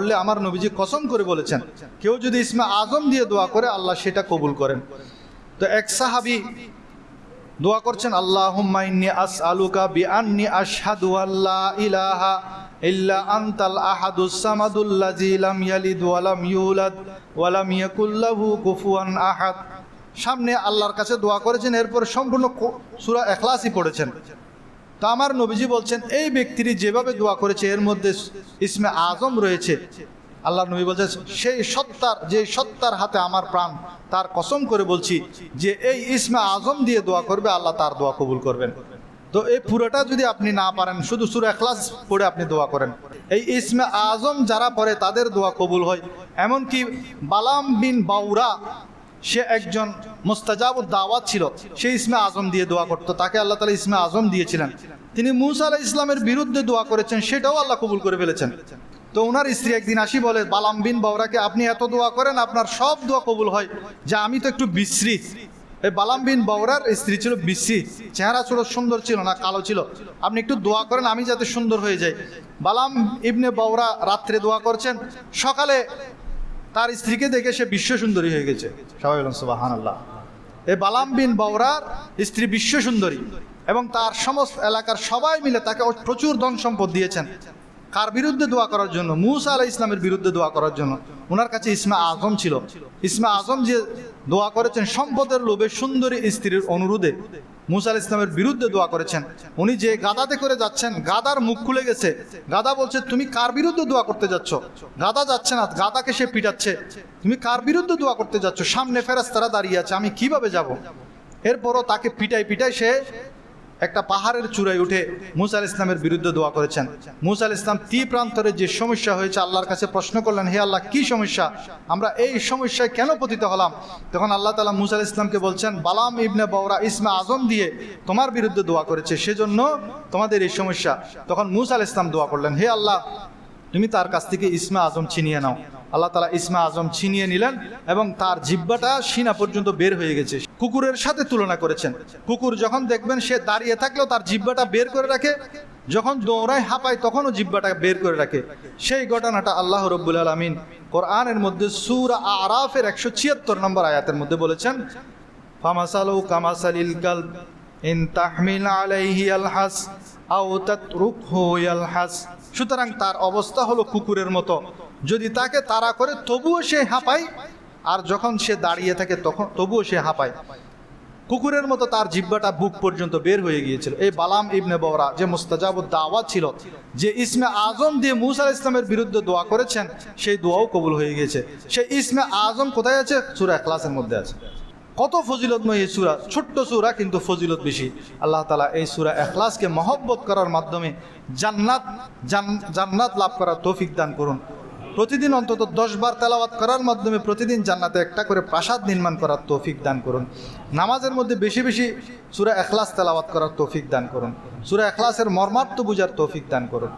করলে আমার নবীজি কসম করে বলেছেন, কেউ যদি ইসমে আজম দিয়ে দোয়া করে, আল্লাহ সেটা কবুল করেন। তো এক সাহাবি দোয়া করছেন আল্লাহ আস আলুকা বি আন্নি আশহাদু আল্লাহ ইলাহা ইল্লা আনতাল আহাদুস সামাদুল্লাজি লাম ইয়ালিদ ওয়া ইউলাদ ওয়া লাম কুফুয়ান আহাদ। সামনে আল্লাহর কাছে দোয়া করেছেন, এরপর সম্পূর্ণ সূরা ইখলাসই পড়েছেন। তো আমার নবীজি বলছেন, এই ব্যক্তিটি যেভাবে দোয়া করেছে, এর মধ্যে ইসমে আজম রয়েছে। আল্লাহ নবী বলছেন, সেই সত্তার যে সত্তার হাতে আমার প্রাণ, তার কসম করে বলছি যে এই ইসমে আজম দিয়ে দোয়া করবে, আল্লাহ তার দোয়া কবুল করবেন। তো এই পুরোটা যদি আপনি না পারেন, শুধু সুর এখলাস পড়ে আপনি দোয়া করেন। এই ইসমে আজম যারা পড়ে, তাদের দোয়া কবুল হয়। এমনকি বালাম বিন বাউরা সে একজন মোস্তাজাব দাওয়াত ছিল, সে ইসমে আজম দিয়ে দোয়া করতো, তাকে আল্লাহ তালা ইসমে আজম দিয়েছিলেন। তিনি মুসা আলাহ ইসলামের বিরুদ্ধে দোয়া করেছেন, সেটাও আল্লাহ কবুল করে ফেলেছেন। তো ওনার স্ত্রী একদিন আসি বলে, বালাম বিন বাউরাকে আপনি এত দোয়া করেন, আপনার সব দোয়া কবুল হয়। যে আমি তো একটু বিশ্রী। এই বালাম বিন বাউরার স্ত্রী ছিল বিশ্রী, চেহারা ছিল সুন্দর ছিল না, কালো ছিল। আপনি একটু দোয়া করেন, আমি যাতে সুন্দর হয়ে যাই। বালাম ইবনে বাউরা রাত্রে দোয়া করছেন, সকালে তার স্ত্রীকে দেখে সে বিশ্ব সুন্দরী হয়ে গেছে। সবাই বললাম সুবাহান আল্লাহ এ বালাম বিন বাউরার স্ত্রী বিশ্ব সুন্দরী এবং তার সমস্ত এলাকার সবাই মিলে তাকে প্রচুর ধন সম্পদ দিয়েছেন। কার বিরুদ্ধে দোয়া করার জন্য? মুসা আলাহ ইসলামের বিরুদ্ধে দোয়া করার জন্য। ওনার কাছে ইসমা আজম ছিল। ইসমা আজম যে দোয়া করেছেন, সম্পদের লোভে সুন্দরী স্ত্রীর অনুরোধে মুসা ইসলামের বিরুদ্ধে দোয়া করেছেন। উনি যে গাদাতে করে যাচ্ছেন, গাদার মুখ খুলে গেছে। গাদা বলছে, তুমি কার বিরুদ্ধে দোয়া করতে যাচ্ছ? গাদা যাচ্ছে না, গাদাকে সে পিটাচ্ছে। তুমি কার বিরুদ্ধে দোয়া করতে যাচ্ছ? সামনে ফেরাস তারা দাঁড়িয়ে আছে, আমি কীভাবে যাব? এরপরও তাকে পিটাই পিটাই সে একটা পাহাড়ের চূড়ায় উঠে মুসা আল ইসলামের বিরুদ্ধে দোয়া করেছেন। মুসা আল ইসলাম তি প্রান্তরে যে সমস্যা হয়েছে, আল্লাহর কাছে প্রশ্ন করলেন, হে আল্লাহ, কি সমস্যা? আমরা এই সমস্যায় কেন পতিত হলাম? তখন আল্লাহ তালা মুসা আল ইসলামকে বলছেন, বালাম ইবনে বওরা ইসমা আজম দিয়ে তোমার বিরুদ্ধে দোয়া করেছে, সেজন্য তোমাদের এই সমস্যা। তখন মুসা আল ইসলাম দোয়া করলেন, হে আল্লাহ, তুমি তার কাছ থেকে ইসমা আজম ছিনিয়ে নাও। আল্লাহ তালা ইসমা আজম ছিনিয়ে নিলেন এবং তার জিব্বাটা সিনা পর্যন্ত বের হয়ে গেছে। কুকুরের সাথে তুলনা করেছেন। কুকুর যখন দেখবেন সে দাঁড়িয়ে থাকলেও তার জিব্বাটা বের করে রাখে। যখন দৌড়ায়, হাঁপায়, তখনও জিব্বাটা বের করে রাখে। সেই ঘটনাটা আল্লাহ রব্বুল আলমিন কোরআনের মধ্যে সুর আরাফের একশো ছিয়াত্তর নম্বর আয়াতের মধ্যে বলেছেন, ফামাসালু কাল ইন তাহমিল আলাইহি আলহাস আও তাতরুকহু ইয়ালহাস সুতরাং তার অবস্থা হলো কুকুরের মতো। যদি তাকে তাড়া করে, তবুও সে হাঁপায়। আর যখন সে দাঁড়িয়ে থাকে, তখন তবুও সে হাঁপায়। কুকুরের মতো তার জিব্বাটা বুক পর্যন্ত বের হয়ে গিয়েছিল। এই বালাম ইবনে বওরা যে মুস্তাজাবুদ দাওয়া ছিল, যে ইসমে আজম দিয়ে মুসা ইসলামের বিরুদ্ধে দোয়া করেছেন, সেই দোয়াও কবুল হয়ে গিয়েছে। সেই ইসমে আজম কোথায় আছে? সুরা ক্লাসের মধ্যে আছে। কত ফজিলতময় এই সুরা? ছোট্ট সুরা, কিন্তু ফজিলত বেশি। আল্লাহ তালা এই সুরা এখলাসকে মহব্বত করার মাধ্যমে জান্নাত জান্নাত লাভ করার তৌফিক দান করুন। প্রতিদিন অন্তত দশ বার তেলাওয়াত করার মাধ্যমে প্রতিদিন জান্নাতে একটা করে প্রাসাদ নির্মাণ করার তৌফিক দান করুন। নামাজের মধ্যে বেশি বেশি সুরা এখলাস তেলাওয়াত করার তৌফিক দান করুন। সুরা এখলাসের মর্মার্থ বুঝার তৌফিক দান করুন।